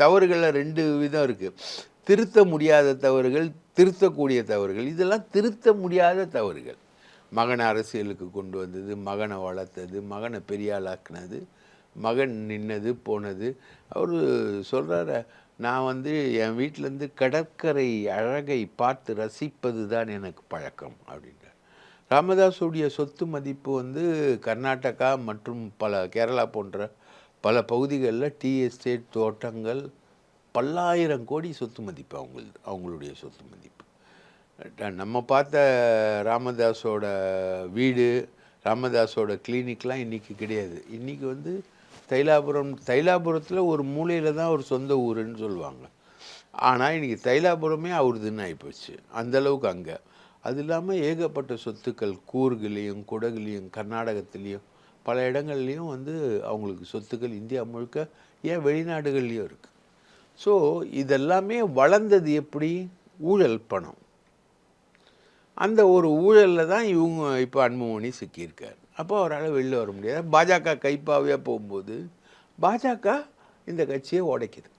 தவறுகளில் ரெண்டு விதம் இருக்குது திருத்த முடியாத தவறுகள் திருத்தக்கூடிய தவறுகள். இதெல்லாம் திருத்த முடியாத தவறுகள். மகனை அரசியலுக்கு கொண்டு வந்தது மகனை வளர்த்தது மகனை பெரியாளாக்குனது மகன் நின்னது போனது. அவர் சொல்கிறார நான் வந்து என் வீட்டிலேருந்து கடற்கரை அழகை பார்த்து ரசிப்பது தான் எனக்கு பழக்கம் அப்படின்றார். ராமதாஸுடைய சொத்து மதிப்பு வந்து கர்நாடகா மற்றும் பல கேரளா போன்ற பல பகுதிகளில் டீ எஸ்டேட் தோட்டங்கள் பல்லாயிரம் கோடி சொத்து மதிப்பு அவங்களது அவங்களுடைய சொத்து மதிப்பு. நம்ம பார்த்த ராமதாஸோட வீடு ராமதாஸோட கிளினிக்லாம் இன்றைக்கி கிடையாது. இன்றைக்கி வந்து தைலாபுரம் தைலாபுரத்தில் ஒரு மூலையில் தான் ஒரு சொந்த ஊருன்னு சொல்லுவாங்க. ஆனால் இன்றைக்கி தைலாபுரமே அவருதுன்னு ஆகிப்போச்சு அந்தளவுக்கு அங்கே. அது இல்லாமல் ஏகப்பட்ட சொத்துக்கள் கூறுகளையும் குடகுலேயும் கர்நாடகத்துலேயும் பல இடங்கள்லையும் வந்து அவங்களுக்கு சொத்துக்கள் இந்தியா முழுக்க ஏன் வெளிநாடுகள்லேயும் இருக்குது ஸோ இதெல்லாமே வளர்ந்தது எப்படி? ஊழல் பணம். அந்த ஒரு ஊழலில் தான் இவங்க இப்போ அன்புமணி சிக்கியிருக்கார். அப்போ அவரால் வெளில வர முடியாது. பாஜக கைப்பாவையாக போகும்போது பாஜக இந்த கட்சியை உடைக்குது.